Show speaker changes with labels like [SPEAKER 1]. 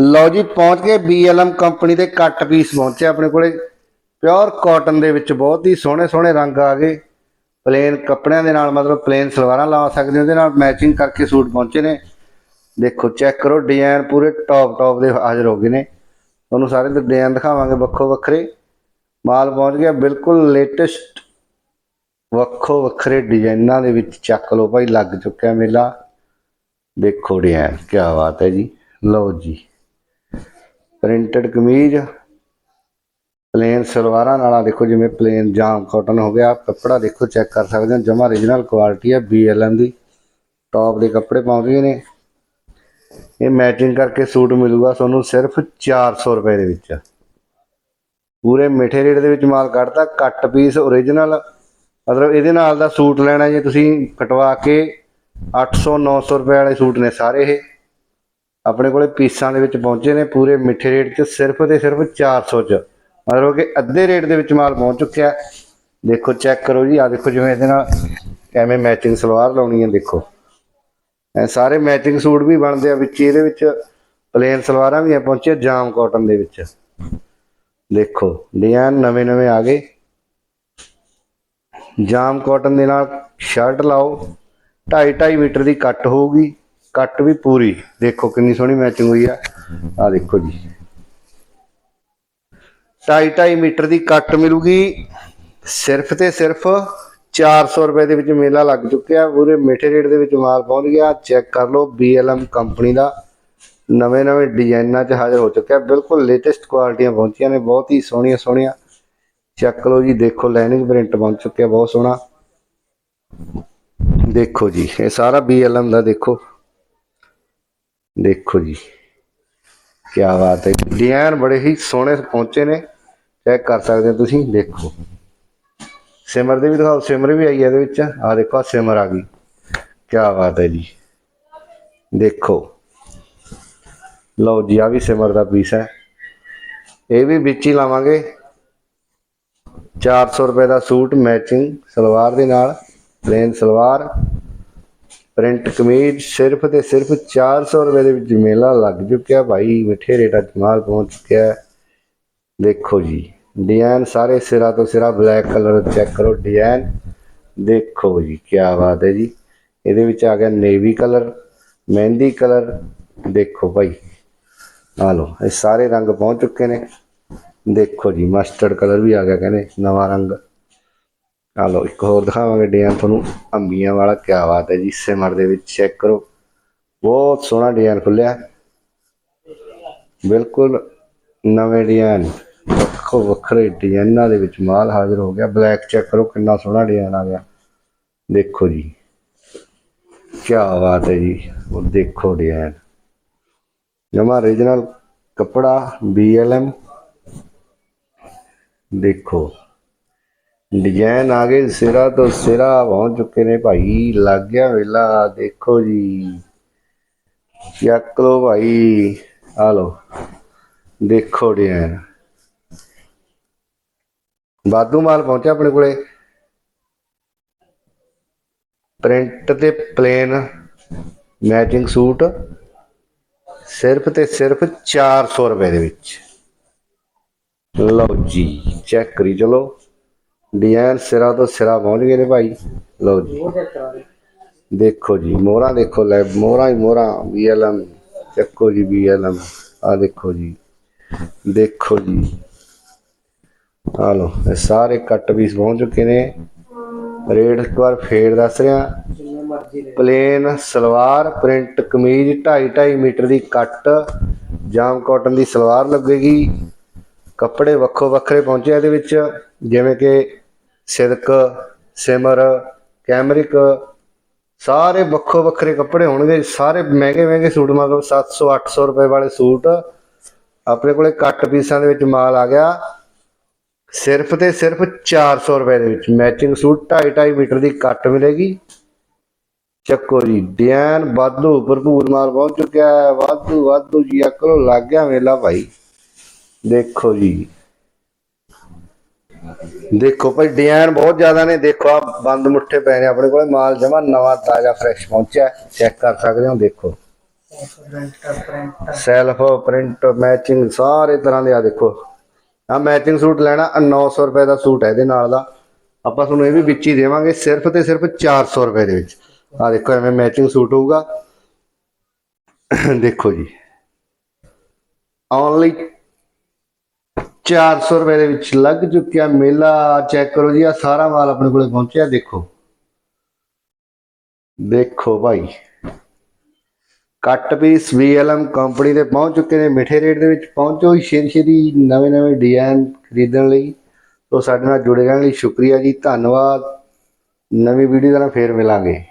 [SPEAKER 1] ਲਓ ਜੀ, ਪਹੁੰਚ ਗਏ BLM ਕੰਪਨੀ ਦੇ ਕੱਟ ਪੀਸ ਪਹੁੰਚੇ ਆਪਣੇ ਕੋਲੇ। ਪਿਓਰ ਕਾਟਨ ਦੇ ਵਿੱਚ ਬਹੁਤ ਹੀ ਸੋਹਣੇ ਸੋਹਣੇ ਰੰਗ ਆ ਗਏ। ਪਲੇਨ ਕੱਪੜਿਆਂ ਦੇ ਨਾਲ ਮਤਲਬ ਪਲੇਨ ਸਲਵਾਰਾਂ ਲਾ ਸਕਦੇ ਹੋ, ਉਹਦੇ ਨਾਲ ਮੈਚਿੰਗ ਕਰਕੇ ਸੂਟ ਪਹੁੰਚੇ ਨੇ। ਦੇਖੋ ਚੈੱਕ ਕਰੋ ਡਿਜ਼ਾਈਨ ਪੂਰੇ ਟੌਪ ਟੌਪ ਦੇ ਹਾਜ਼ਰ ਹੋ ਗਏ ਨੇ। ਤੁਹਾਨੂੰ ਸਾਰੇ ਦੇ ਡਿਜ਼ਾਈਨ ਦਿਖਾਵਾਂਗੇ ਵੱਖੋ ਵੱਖਰੇ। ਮਾਲ ਪਹੁੰਚ ਗਿਆ, ਬਿਲਕੁਲ ਲੇਟੈਸਟ ਵੱਖੋ ਵੱਖਰੇ ਡਿਜ਼ਾਈਨਾਂ ਦੇ ਵਿੱਚ ਚੱਕ ਲਓ ਭਾਈ, ਲੱਗ ਚੁੱਕਿਆ ਮੇਲਾ। ਦੇਖੋ ਡਿਜ਼ਾਈਨ ਕੀ ਬਾਤ ਹੈ ਜੀ। ਲਓ ਜੀ। ਪ੍ਰਿੰਟਡ ਕਮੀਜ਼ ਪਲੇਨ ਸਲਵਾਰਾਂ ਨਾਲ ਦੇਖੋ ਜਿਵੇਂ ਪਲੇਨ ਜਾਮ ਕਾਟਨ ਹੋ ਗਿਆ, ਕੱਪੜਾ ਦੇਖੋ ਚੈੱਕ ਕਰ ਸਕਦੇ ਹੋ, ਜਮਾ origignal ਕੁਆਲਿਟੀ ਹੈ BLM ਦੀ। ਟੌਪ ਦੇ ਕੱਪੜੇ ਪਾਉਂਦੇ ਨੇ। ਇਹ ਮੈਚਿੰਗ ਕਰਕੇ ਸੂਟ ਮਿਲੂਗਾ ਤੁਹਾਨੂੰ ਸਿਰਫ 400 ਰੁਪਏ ਦੇ ਵਿੱਚ। ਪੂਰੇ ਮਿੱਠੇ ਰੇਟ ਦੇ ਵਿੱਚ ਮਾਲ ਕੱਢਤਾ ਕੱਟ ਪੀਸ origignal ਮਤਲਬ ਇਹਦੇ ਨਾਲ ਦਾ ਸੂਟ ਲੈਣਾ ਜੇ ਤੁਸੀਂ ਕਟਵਾ ਕੇ 800 900 ਰੁਪਏ ਵਾਲੇ ਸੂਟ ਨੇ ਸਾਰੇ ਇਹ। ਆਪਣੇ ਕੋਲੇ ਪੀਸਾਂ ਦੇ ਵਿੱਚ ਪਹੁੰਚੇ ਨੇ ਪੂਰੇ ਮਿੱਠੇ ਰੇਟ 'ਚ ਸਿਰਫ ਤੇ ਸਿਰਫ 400 'ਚ। ਮਤਲਬ ਕਿ ਅੱਧੇ ਰੇਟ ਦੇ ਵਿੱਚ ਮਾਲ ਪਹੁੰਚ ਚੁੱਕਿਆ। ਦੇਖੋ, ਚੈੱਕ ਕਰੋ ਜੀ। ਆ ਦੇਖੋ ਜਿਵੇਂ ਇਹਦੇ ਨਾਲ ਐਵੇਂ ਮੈਚਿੰਗ ਸਲਵਾਰ ਲਾਉਣੀ ਹੈ ਦੇਖੋ। ਇਹ ਸਾਰੇ ਮੈਚਿੰਗ ਸੂਟ ਵੀ ਬਣਦੇ ਆ ਵਿੱਚ, ਇਹਦੇ ਵਿੱਚ ਪਲੇਨ ਸਲਵਾਰਾਂ ਵੀ ਆ ਪਹੁੰਚੇ ਜਾਮ ਕਾਟਨ ਦੇ ਵਿੱਚ। ਦੇਖੋ, ਡਿਜ਼ਾਈਨ ਨਵੇਂ ਨਵੇਂ ਆ ਗਏ। ਜਾਮ ਕਾਟਨ ਦੇ ਨਾਲ ਸ਼ਰਟ ਲਾਓ। 2.5 2.5 ਮੀਟਰ ਦੀ ਕੱਟ ਹੋਊਗੀ। ਕੱਟ ਵੀ ਪੂਰੀ। ਦੇਖੋ ਕਿੰਨੀ ਸੋਹਣੀ ਮੈਚਿੰਗ ਹੋਈ ਆ। ਆ ਦੇਖੋ ਜੀ। 2.5 2.5 ਮੀਟਰ ਦੀ ਕੱਟ ਮਿਲੂਗੀ। ਸਿਰਫ ਤੇ ਸਿਰਫ 400 ਰੁਪਏ ਦੇ ਵਿੱਚ ਮੇਲਾ ਲੱਗ ਚੁੱਕਿਆ। ਪੂਰੇ ਮਿੱਠੇ ਰੇਟ ਦੇ ਵਿੱਚ ਮਾਲ ਪਹੁੰਚ ਗਿਆ। ਚੈੱਕ ਕਰ ਲਓ BLM ਕੰਪਨੀ ਦਾ ਨਵੇਂ ਨਵੇਂ ਡਿਜ਼ਾਈਨਾਂ 'ਚ ਹਾਜ਼ਰ ਹੋ ਚੁੱਕਿਆ। ਬਿਲਕੁਲ ਲੇਟੈਸਟ ਕੁਆਲਿਟੀਆਂ ਪਹੁੰਚੀਆਂ ਨੇ। ਬਹੁਤ ਹੀ ਸੋਹਣੀਆਂ ਸੋਹਣੀਆਂ। ਚੈੱਕ ਲਓ ਜੀ, ਦੇਖੋ ਲਾਈਨਿੰਗ ਪ੍ਰਿੰਟ ਬਣ ਚੁੱਕਿਆ। ਬਹੁਤ ਸੋਹਣਾ। ਦੇਖੋ ਜੀ, ਇਹ ਸਾਰਾ BLM ਦਾ ਦੇਖੋ। ਦੇਖੋ ਜੀ ਕੀ ਬਾਤ ਹੈ। ਡਿਜ਼ਾਈਨ ਬੜੇ ਹੀ ਸੋਹਣੇ ਪਹੁੰਚੇ ਨੇ, ਚੈੱਕ ਕਰ ਸਕਦੇ ਹੋ ਤੁਸੀਂ, ਦੇਖੋ। ਸਿਮਰ ਦੇ ਵੀ ਦਿਖਾਓ, ਸਿਮਰ ਵੀ ਆਈ ਹੈ ਇਹਦੇ ਵਿੱਚ। ਆ ਦੇਖੋ, ਆਹ ਸਿਮਰ ਆ ਗਈ। ਕੀ ਬਾਤ ਹੈ ਜੀ। ਦੇਖੋ। ਲਓ ਜੀ ਆ ਵੀ ਸਿਮਰ ਦਾ ਪੀਸ ਹੈ। ਇਹ ਵੀ ਵਿੱਚ ਹੀ ਲਾਵਾਂਗੇ। 400 ਰੁਪਏ ਦਾ ਸੂਟ ਮੈਚਿੰਗ ਸਲਵਾਰ ਦੇ ਨਾਲ ਪਲੇਨ ਸਲਵਾਰ। ਪ੍ਰਿੰਟ ਕਮੀਜ਼ ਸਿਰਫ ਤੇ ਸਿਰਫ 400 ਰੁਪਏ ਦੇ ਵਿੱਚ ਮੇਲਾ ਲੱਗ ਚੁੱਕਿਆ। ਭਾਈ ਮਿੱਠੇ ਰੇਟਾਂ 'ਚ ਮਾਲ ਪਹੁੰਚ ਚੁੱਕਿਆ ਦੇਖੋ ਜੀ, ਡਿਜ਼ਾਈਨ ਸਾਰੇ ਸਿਰਾ ਤੋਂ ਸਿਰਾ ਬਲੈਕ ਕਲਰ ਚੈੱਕ ਕਰੋ, ਡਿਜ਼ਾਈਨ। ਦੇਖੋ ਜੀ ਕੀ ਬਾਤ ਹੈ ਜੀ। ਇਹਦੇ ਵਿੱਚ ਆ ਗਿਆ ਨੇਵੀ ਕਲਰ, ਮਹਿੰਦੀ ਕਲਰ। ਦੇਖੋ ਭਾਈ, ਆ ਲਓ, ਇਹ ਸਾਰੇ ਰੰਗ ਪਹੁੰਚ ਚੁੱਕੇ ਨੇ। ਦੇਖੋ ਜੀ, ਮਸਟਰਡ ਕਲਰ ਵੀ ਆ ਗਿਆ, ਕਹਿੰਦੇ ਨਵਾਂ ਰੰਗ। ਆ ਲਓ, ਇੱਕ ਹੋਰ ਦਿਖਾਵਾਂਗੇ ਡਿਜ਼ਾਈਨ ਤੁਹਾਨੂੰ ਅੰਬੀਆਂ ਵਾਲਾ ਕੀ ਬਾਤ ਹੈ ਜੀ, ਸਿਮਰ ਦੇ ਵਿੱਚ ਚੈੱਕ ਕਰੋ। ਬਹੁਤ ਸੋਹਣਾ ਡਿਜ਼ਾਈਨ ਖੁੱਲਿਆ ਬਿਲਕੁਲ ਨਵੇਂ ਡਿਜ਼ਾਈਨ ਵੱਖੋ ਵੱਖਰੇ ਡਿਜ਼ਾਈਨਾਂ ਦੇ ਵਿੱਚ ਮਾਲ ਹਾਜ਼ਰ ਹੋ ਗਿਆ। ਬਲੈਕ ਚੈੱਕ ਕਰੋ, ਕਿੰਨਾ ਸੋਹਣਾ ਡਿਜ਼ਾਈਨ ਆ ਗਿਆ। ਦੇਖੋ ਜੀ ਕੀ ਬਾਤ ਹੈ ਜੀ, ਉਹ ਦੇਖੋ ਡਿਜ਼ਾਈਨ ਜਮਾ origignal ਕਪੜਾ BLM ਦੇਖੋ। ਡਿਜ਼ਾਈਨ ਆ ਗਏ, ਸਿਰਾ ਤੋਂ ਸਿਰਾ ਪਹੁੰਚ ਚੁੱਕੇ ਨੇ ਭਾਈ। ਲੱਗ ਗਿਆ ਵੇਲਾ, ਦੇਖੋ ਜੀ। ਚੱਕ ਲੋ ਭਾਈ, ਆ ਲੋ ਦੇਖੋ ਡਿਜ਼ਾਈਨ। ਵਾਧੂ ਮਾਲ ਪਹੁੰਚਿਆ ਆਪਣੇ ਕੋਲੇ। ਪ੍ਰਿੰਟ ਤੇ ਪਲੇਨ, ਮੈਚਿੰਗ ਸੂਟ, ਸਿਰਫ ਤੇ ਸਿਰਫ 400 ਰੁਪਏ ਦੇ ਵਿੱਚ। ਲਓ ਜੀ, ਚੈੱਕ ਕਰੀ ਚਲੋ। ਡਿਜ਼ਾਈਨ ਸਿਰਾ ਤੋਂ ਸਿਰਾ ਪਹੁੰਚ ਗਏ ਨੇ ਭਾਈ। ਲਓ ਜੀ। ਦੇਖੋ ਜੀ, ਮੋਹਰਾਂ ਦੇਖੋ ਲੈ, ਮੋਹਰਾਂ ਹੀ ਮੋਹਰਾਂ BLM ਚੱਕੋ ਜੀ BLM ਆ ਦੇਖੋ ਜੀ। ਦੇਖੋ ਜੀ। ਆ ਲਓ, ਇਹ ਸਾਰੇ ਕੱਟ ਪੀਸ ਪਹੁੰਚ ਚੁੱਕੇ ਨੇ। ਰੇਟ ਇੱਕ ਵਾਰ ਫੇਰ ਦੱਸ ਰਿਹਾ। Plain salwar print kameez 2.5 2.5 metre ਦੀ ਕੱਟ, ਜਾਮ ਕਾਟਨ ਦੀ ਸਲਵਾਰ ਲੱਗੇਗੀ। ਕੱਪੜੇ ਵੱਖੋ ਵੱਖਰੇ ਪਹੁੰਚੇ ਇਹਦੇ ਵਿੱਚ, ਜਿਵੇਂ ਕਿ ਸਿਲਕ ਸਿਮਰ, ਕੈਮਰਿਕ, ਸਾਰੇ ਵੱਖੋ ਵੱਖਰੇ ਕੱਪੜੇ ਹੋਣਗੇ। ਸਾਰੇ ਮਹਿੰਗੇ ਮਹਿੰਗੇ ਸੂਟ ਮਤਲਬ 700 800 ਰੁਪਏ ਵਾਲੇ ਸੂਟ। ਆਪਣੇ ਕੋਲੇ ਕੱਟ ਪੀਸਾਂ ਦੇ ਵਿੱਚ ਮਾਲ ਆ ਗਿਆ। ਸਿਰਫ ਤੇ ਸਿਰਫ 400 ਰੁਪਏ ਦੇ ਵਿੱਚ ਮੈਚਿੰਗ ਸੂਟ 2.5 2.5 ਮੀਟਰ ਦੀ ਕੱਟ ਮਿਲੇਗੀ। ਚੱਕੋ ਜੀ, ਡਿਜ਼ਾਈਨ ਵਾਧੂ, ਭਰਪੂਰ ਮਾਲ ਪਹੁੰਚ ਚੁੱਕਿਆ ਹੈ। ਵਾਧੂ ਵਾਧੂ ਜੀ, ਅਕਲੋ ਲੱਗ ਗਿਆ ਮੇਲਾ ਭਾਈ। ਦੇਖੋ ਜੀ। ਦੇਖੋ ਭਾਈ, ਡਿਜ਼ਾਈਨ ਬਹੁਤ ਜ਼ਿਆਦਾ ਨੇ। ਦੇਖੋ ਆ ਬੰਦ ਮੁੱਠੇ ਪਏ ਨੇ ਆਪਣੇ ਕੋਲੇ। ਮਾਲ ਜਮਾ ਨਵਾਂ, ਤਾਜ਼ਾ ਫਰੈਸ਼ ਪਹੁੰਚਿਆ। ਚੈੱਕ ਕਰ ਸਕਦੇ ਹੋ, ਦੇਖੋ। ਸੈਲਫ ਪ੍ਰਿੰਟ ਮੈਚਿੰਗ ਸਾਰੇ ਤਰ੍ਹਾਂ ਦੇ ਆ, ਦੇਖੋ। ਆ ਮੈਚਿੰਗ ਸੂਟ ਲੈਣਾ 900 ਰੁਪਏ ਦਾ ਸੂਟ ਹੈ ਇਹਦੇ ਨਾਲ ਦਾ। ਆਪਾਂ ਤੁਹਾਨੂੰ ਇਹ ਵੀ ਵਿੱਚ ਹੀ ਦੇਵਾਂਗੇ, ਸਿਰਫ ਤੇ ਸਿਰਫ 400 ਰੁਪਏ ਦੇ ਵਿੱਚ। ਆ ਦੇਖੋ, ਐਵੇਂ ਮੈਚਿੰਗ ਸੂਟ ਹੋਊਗਾ। ਦੇਖੋ ਜੀ। ਓਨਲੀ 400 ਰੁਪਏ ਦੇ ਵਿੱਚ ਲੱਗ ਚੁੱਕਿਆ ਮੇਲਾ। ਚੈੱਕ ਕਰੋ ਜੀ ਆ ਸਾਰਾ ਮਾਲ ਆਪਣੇ ਕੋਲੇ ਪਹੁੰਚਿਆ, ਦੇਖੋ। ਦੇਖੋ ਭਾਈ। ਕੱਟ ਪੀਸ VLM ਕੰਪਨੀ ਦੇ ਪਹੁੰਚ ਚੁੱਕੇ ਨੇ, ਮਿੱਠੇ ਰੇਟ ਦੇ ਵਿੱਚ ਪਹੁੰਚੋ ਹੀ ਸ਼ੇਰੀ ਛੇਤੀ ਨਵੇਂ ਨਵੇਂ ਡਿਜ਼ਾਈਨ ਖਰੀਦਣ ਲਈ। ਤੋਂ ਸਾਡੇ ਨਾਲ ਜੁੜੇ ਰਹਿਣ ਲਈ ਸ਼ੁਕਰੀਆ ਜੀ, ਧੰਨਵਾਦ। ਨਵੀਂ ਵੀਡੀਓ ਨਾਲ ਫੇਰ ਮਿਲਾਂਗੇ।